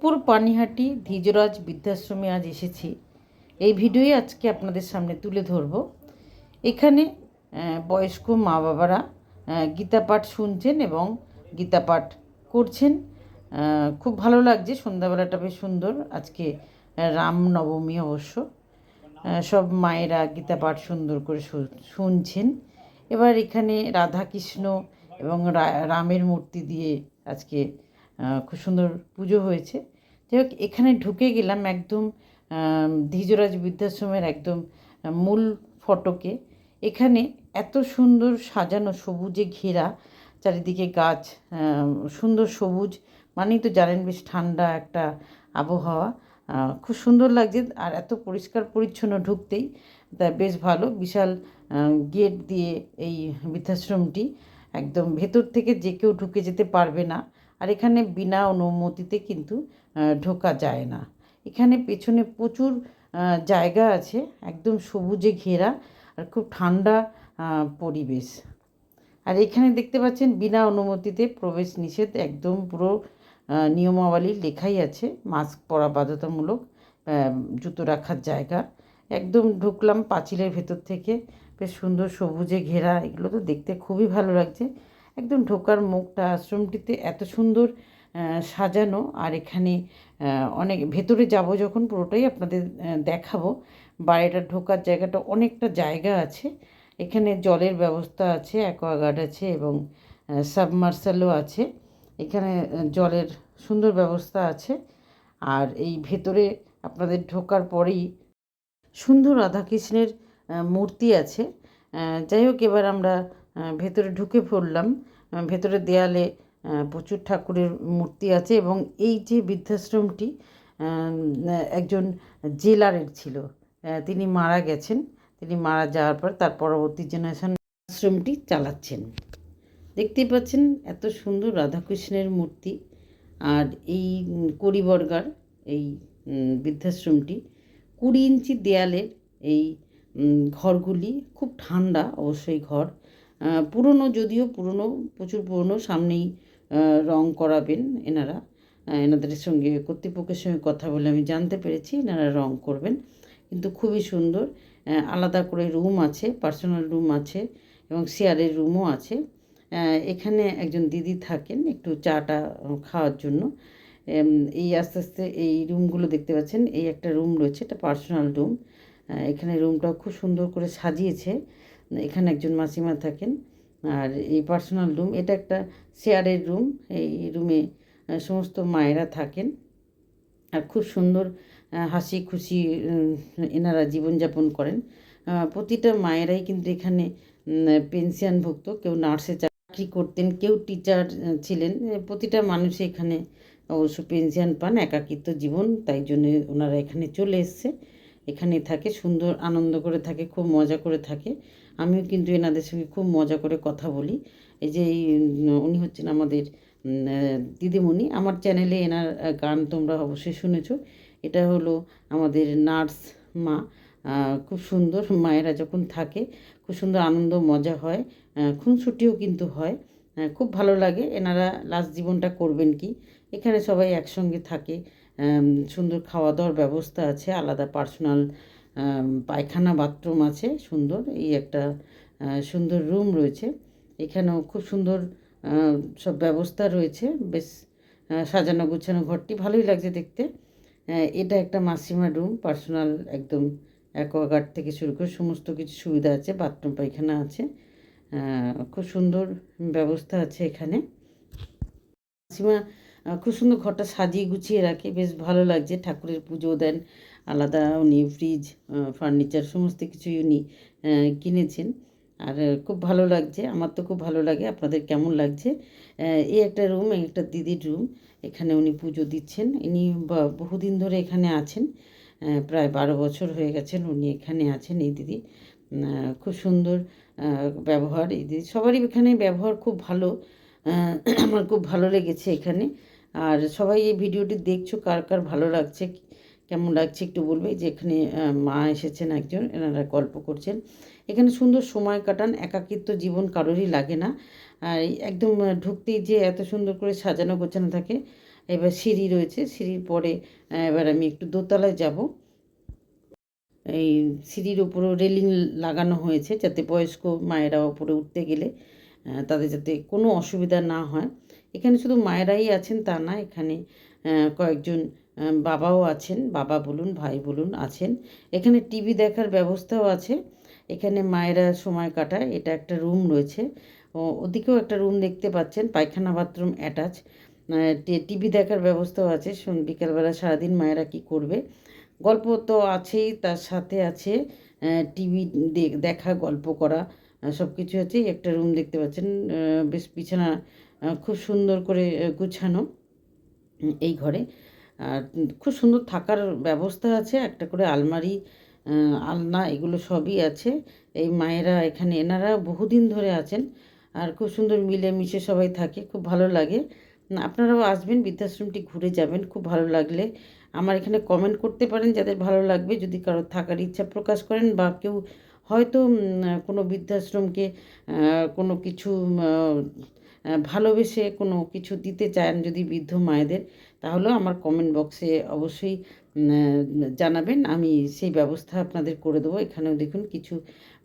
সোদপুর পানিহাটি ধীজরাজ বৃদ্ধাশ্রমে আজ এসেছি। এই ভিডিওই আজকে আপনাদের সামনে তুলে ধরব। এখানে বয়স্ক মা বাবারা আহ, গীতা পাঠ শুনছেন এবং গীতা পাঠ করছেন খুব ভালো লাগছে সন্ধ্যাবেলাটা বেশ সুন্দর। আজকে রামনবমী অবশ্য। সব মায়েরা গীতা পাঠ সুন্দর করে শুনছেন। এবার এখানে রাধা কৃষ্ণ এবং রামের মূর্তি দিয়ে আজকে খুব সুন্দর পুজো হয়েছে। যাই হোক, এখানে ঢুকে গেলাম একদম ধীজরাজ বৃদ্ধাশ্রমের একদম মূল ফটকে। এখানে এত সুন্দর সাজানো সবুজে ঘেরা, চারিদিকে গাছ সুন্দর সবুজ। মানেই তো জানেন বেশ ঠান্ডা একটা আবহাওয়া। খুব সুন্দর লাগছে আর এত পরিষ্কার পরিচ্ছন্ন ঢুকতেই। তা বেশ ভালো, বিশাল গেট দিয়ে এই বৃদ্ধাশ্রমটি একদম ভেতর থেকে যে কেউ ঢুকে যেতে পারবে না। আর এখানে বিনা অনুমতিতে কিন্তু ঢোকা যায় না। এখানে পেছনে প্রচুর জায়গা আছে, একদম সবুজে ঘেরা আর খুব ঠান্ডা পরিবেশ। আর এখানে দেখতে পাচ্ছেন বিনা অনুমতিতে প্রবেশ নিষেধ একদম পুরো নিয়মাবলী লেখাই আছে। মাস্ক পরা বাধ্যতামূলক জুতো রাখার জায়গা। একদম ঢুকলাম পাঁচিলের ভেতর থেকে। বেশ সুন্দর সবুজে ঘেরা। এগুলো তো দেখতে খুবই ভালো লাগছে। একদম ঢোকার মুখটা আশ্রমটিতে এত সুন্দর সাজানো আর এখানে অনেক ভেতরে যাব যখন পুরোটাই আপনাদের দেখাবো। বাইরেটা ঢোকার জায়গাটা অনেকটা জায়গা আছে। এখানে জলের ব্যবস্থা আছে, অ্যাকোয়াগার্ড আছে এবং সাবমার্সালও আছে। এখানে জলের সুন্দর ব্যবস্থা আছে। আর এই ভেতরে আপনাদের ঢোকার পরেই সুন্দর রাধাকৃষ্ণের মূর্তি আছে। যাই হোক, এবার আমরা ভেতরে ঢুকে পড়লাম। ভেতরে দেয়ালে প্রচুর ঠাকুরের মূর্তি আছে এবং এই যে বৃদ্ধাশ্রমটি একজন জেলারের ছিল তিনি মারা গেছেন। তিনি মারা যাওয়ার পর তার পরবর্তী জেনারেশন আশ্রমটি চালাচ্ছেন। দেখতেই পাচ্ছেন এত সুন্দর রাধাকৃষ্ণের মূর্তি আর এই করিবর্গার, এই বৃদ্ধাশ্রমটি। কুড়ি ইঞ্চি দেয়ালের এই ঘরগুলি খুব ঠান্ডা অবশ্যই ঘর। পুরনো, যদিও পুরনো, প্রচুর পুরনো, সামনেই রং করাবেন এনারা এনাদের সঙ্গে কর্তৃপক্ষের সঙ্গে কথা বলে আমি জানতে পেরেছি এনারা রং করবেন। কিন্তু খুবই সুন্দর আলাদা করে রুম আছে, পার্সোনাল রুম আছে এবং শেয়ারের রুমও আছে। এখানে একজন দিদি থাকেন একটু চাটা খাওয়ার জন্য। এই আস্তে আস্তে এই রুমগুলো দেখতে পাচ্ছেন, এই একটা রুম রয়েছে, এটা পার্সোনাল রুম। এখানে রুমটাও খুব সুন্দর করে সাজিয়েছে। এখানে একজন মাসিমা থাকেন। আর এই পার্সোনাল রুম এটা একটা শেয়ারের রুম এই রুমে সমস্ত মায়েরা থাকেন। আর খুব সুন্দর হাসি খুশি এনারা জীবনযাপন করেন। প্রতিটা মায়েরাই কিন্তু এখানে পেনশনভুক্ত কেউ নার্সে চাকরি করতেন, কেউ টিচার ছিলেন। প্রতিটা মানুষ এখানে অবশ্য পেনশন পান, একাকিত্ব জীবন। তাই জন্য ওনারা এখানে চলে এসছে। এখানে থাকে, সুন্দর, আনন্দ করে থাকে, খুব মজা করে থাকে। আমিও কিন্তু এনাদের সঙ্গে খুব মজা করে কথা বলি। এই যে এই, উনি হচ্ছেন আমাদের দিদিমণি। আমার চ্যানেলে এনার গান তোমরা অবশ্যই শুনেছ। এটা হলো আমাদের নার্স মা। খুব সুন্দর মায়েরা যখন থাকে খুব সুন্দর আনন্দ মজা হয়। খুনসুটিও কিন্তু হয়। খুব ভালো লাগে। এনারা লাস্ট জীবনটা করবেন কি? এখানে সবাই একসঙ্গে থাকে। সুন্দর খাওয়া দাওয়ার ব্যবস্থা আছে আলাদা পার্সোনাল পায়খানা বাথরুম আছে, সুন্দর। এই একটা সুন্দর রুম রয়েছে। এখানেও খুব সুন্দর সব ব্যবস্থা রয়েছে। বেশ সাজানো গোছানো ঘরটি ভালোই লাগছে দেখতে। এটা একটা মাসিমা রুম, পার্সোনাল একদম অ্যাকোয়াগার্ড থেকে শুরু করে সমস্ত কিছু সুবিধা আছে, বাথরুম, পায়খানা আছে। খুব সুন্দর ব্যবস্থা আছে এখানে। মাসিমা খুব সুন্দর ঘরটা সাজিয়ে গুছিয়ে রাখে, বেশ ভালো লাগছে। ঠাকুরের পুজো দেন আলাদা উনি ফ্রিজ ফার্নিচার সমস্ত কিছুই উনি কিনেছেন। আর খুব ভালো লাগছে, আমার তো খুব ভালো লাগে, আপনাদের কেমন লাগছে? এই একটা রুম একটা দিদির রুম এখানে উনি পুজো দিচ্ছেন। ইনি বহুদিন ধরে এখানে আছেন প্রায় বারো বছর হয়ে গেছেন উনি এখানে আছেন, এই দিদি। খুব সুন্দর ব্যবহার, এই দিদি। সবারই এখানে ব্যবহার খুব ভালো আমার খুব ভালো লেগেছে এখানে। আর সবাই এই ভিডিওটি দেখছ, কার কার ভালো লাগছে কেমন লাগছে একটু বলবে? যে এখানে মা এসেছেন একজন, এনারা গল্প করছেন। এখানে সুন্দর সময় কাটান, একাকিত্ব জীবন কারোরই লাগে না। আর একদম ঢুকতেই যে এত সুন্দর করে সাজানো গোছানো থাকে, এবার সিঁড়ি রয়েছে, সিঁড়ির পরে এবার আমি একটু দোতলায় যাব। এই সিঁড়ির উপরেও রেলিং লাগানো হয়েছে, যাতে বয়স্ক মায়েরা ওপরে উঠতে গেলে তাদের যাতে কোনো অসুবিধা না হয়। এখানে শুধু মায়েরাই আছেন তা না, এখানে কয়েকজন বাবাও আছেন, বাবা বলুন, ভাই বলুন আছেন। এখানে টিভি দেখার ব্যবস্থাও আছে। এখানে মায়েরা সময় কাটায়। এটা একটা রুম রয়েছে। ওদিকেও একটা রুম দেখতে পাচ্ছেন, পায়খানা বাথরুম অ্যাটাচ। টিভি দেখার ব্যবস্থাও আছে। শোন- বিকেলবেলা সারাদিন মায়েরা কি করবে? গল্প তো আছেই, তার সাথে আছে টিভি দেখা, গল্প করা সব কিছু আছে। একটা রুম দেখতে পাচ্ছেন বেশ বিছানা খুব সুন্দর করে গুছানো এই ঘরে। আর খুব সুন্দর থাকার ব্যবস্থা আছে, একটা করে আলমারি আলনা এগুলো সবই আছে। এই মায়েরা এখানে, এনারা বহুদিন ধরে আছেন আর খুব সুন্দর মিলেমিশে সবাই থাকে, খুব ভালো লাগে। আপনারাও আসবেন, বৃদ্ধাশ্রমটি ঘুরে যাবেন, খুব ভালো লাগলে। আমার এখানে কমেন্ট করতে পারেন, যাদের ভালো লাগবে, যদি কারও থাকার ইচ্ছা প্রকাশ করেন বা কেউ হয়তো কোনো বৃদ্ধাশ্রমকে কোনো কিছু ভালোবেসে কোনো কিছু দিতে চান যদি বৃদ্ধ মায়েদের তাহলেও আমার কমেন্ট বক্সে অবশ্যই জানাবেন। আমি সেই ব্যবস্থা আপনাদের করে দেবো। এখানেও দেখুন কিছু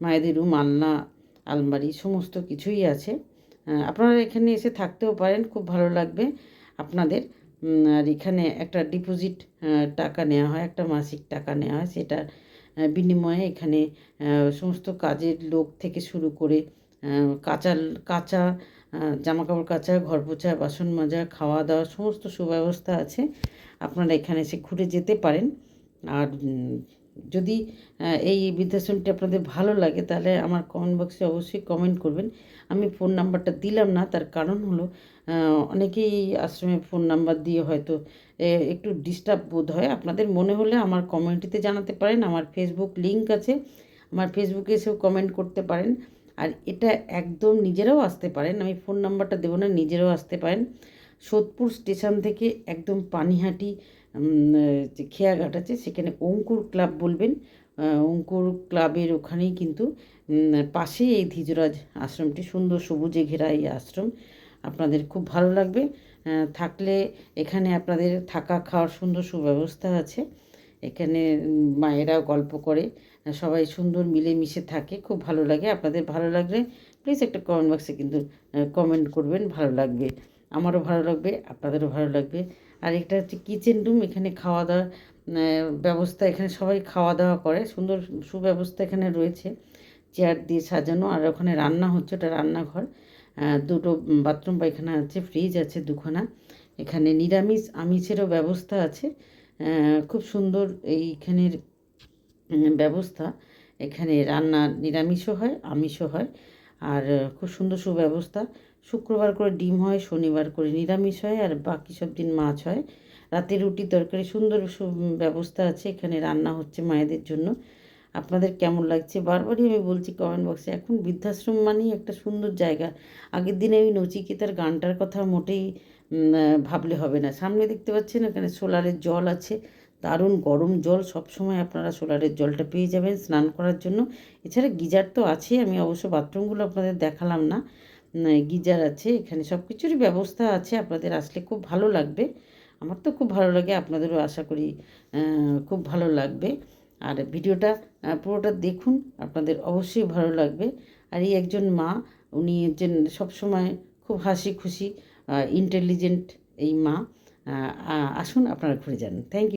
মায়েদের রুম, আলনা, আলমারি সমস্ত কিছুই আছে। আপনারা এখানে এসে থাকতেও পারেন, খুব ভালো লাগবে আপনাদের। আর এখানে একটা ডিপোজিট টাকা নেওয়া হয়, একটা মাসিক টাকা নেওয়া হয়, সেটা বিনিময়ে এখানে সমস্ত কাজের লোক থেকে শুরু করে কাঁচা কাঁচা জামা কাপড় কাচা, ঘর পোছা, বাসন মাজা, খাওয়া দাওয়া, সমস্ত সুব্যবস্থা আছে। আপনারা এখানে এসে ঘুরে যেতে পারেন। আর যদি এই বৃদ্ধাশ্রমটি আপনাদের ভালো লাগে, তাহলে আমার কমেন্ট বক্সে অবশ্যই কমেন্ট করবেন। আমি ফোন নাম্বারটা দিলাম না, তার কারণ হলো অনেকেই আশ্রমে ফোন নাম্বার দিয়ে হয়তো একটু ডিস্টার্ব বোধ হয়। আপনাদের মনে হলে আমার কমেন্টিতে জানাতে পারেন। আমার ফেসবুক লিংক আছে। আমার ফেসবুকে এসেও কমেন্ট করতে পারেন। আর এটা একদম নিজেরাও আসতে পারেন। আমি ফোন নাম্বারটা দেবো না, নিজেরাও আসতে পারেন। সোদপুর স্টেশন থেকে একদম পানিহাটি যে খেয়াঘাট আছে, সেখানে অঙ্কুর ক্লাব বলবেন। অঙ্কুর ক্লাবের ওখানেই কিন্তু পাশেই এই ধীজরাজ আশ্রমটি, সুন্দর সবুজে ঘেরা এই আশ্রম। আপনাদের খুব ভালো লাগবে। থাকলে এখানে আপনাদের থাকা খাওয়ার সুন্দর সুব্যবস্থা আছে। এখানে মায়েরা গল্প করে। সবাই সুন্দর মিলেমিশে থাকে, খুব ভালো লাগে। আপনাদের ভালো লাগলে প্লিজ একটা কমেন্ট বক্সে কিন্তু কমেন্ট করবেন, ভালো লাগবে। আমারও ভালো লাগবে, আপনাদেরও ভালো লাগবে। আর এটা হচ্ছে কিচেন রুম এখানে খাওয়া দাওয়ার ব্যবস্থা, এখানে সবাই খাওয়া দাওয়া করে। সুন্দর সুব্যবস্থা এখানে রয়েছে চেয়ার দিয়ে সাজানো। আর ওখানে রান্না হচ্ছে, ওটা রান্নাঘর। দুটো বাথরুম পায়খানা আছে ফ্রিজ আছে দুখানা। এখানে নিরামিষ আমিষেরও ব্যবস্থা আছে। খুব সুন্দর এইখানের ব্যবস্থা। এখানে রান্না নিরামিষও হয়, আমিষও হয়। আর খুব সুন্দর সুব্যবস্থা। শুক্রবার করে ডিম হয়, শনিবার করে নিরামিষ হয়, আর বাকি সব দিন মাছ হয়। রাতে রুটি তরকারি, সুন্দর ব্যবস্থা আছে। এখানে রান্না হচ্ছে মায়েদের জন্য। আপনাদের কেমন লাগছে? বারবারই আমি বলছি কমেন্ট বক্সে এখন বৃদ্ধাশ্রম মানেই একটা সুন্দর জায়গা। আগের দিনে ওই নচিকেতার গানটার কথা মোটেই ভাবলে হবে না। সামনে দেখতে পাচ্ছেন, এখানে সোলারের জল আছে। দারুণ গরম জল সব সময় আপনারা সোলারের জলটা পেয়ে যাবেন স্নান করার জন্য। এছাড়া গিজার তো আছেই, আমি অবশ্য বাথরুমগুলো আপনাদের দেখালাম না। গিজার আছে, এখানে সব কিছুরই ব্যবস্থা আছে, আপনাদের আসলে খুব ভালো লাগবে। আমার তো খুব ভালো লাগে, আপনাদেরও আশা করি খুব ভালো লাগবে। আর ভিডিওটা পুরোটা দেখুন, আপনাদের অবশ্যই ভালো লাগবে। আর এই একজন মা, উনি যে সবসময় খুব হাসি খুশি ইন্টেলিজেন্ট এই মা। আসুন, আপনারা ঘুরে যান। Thank you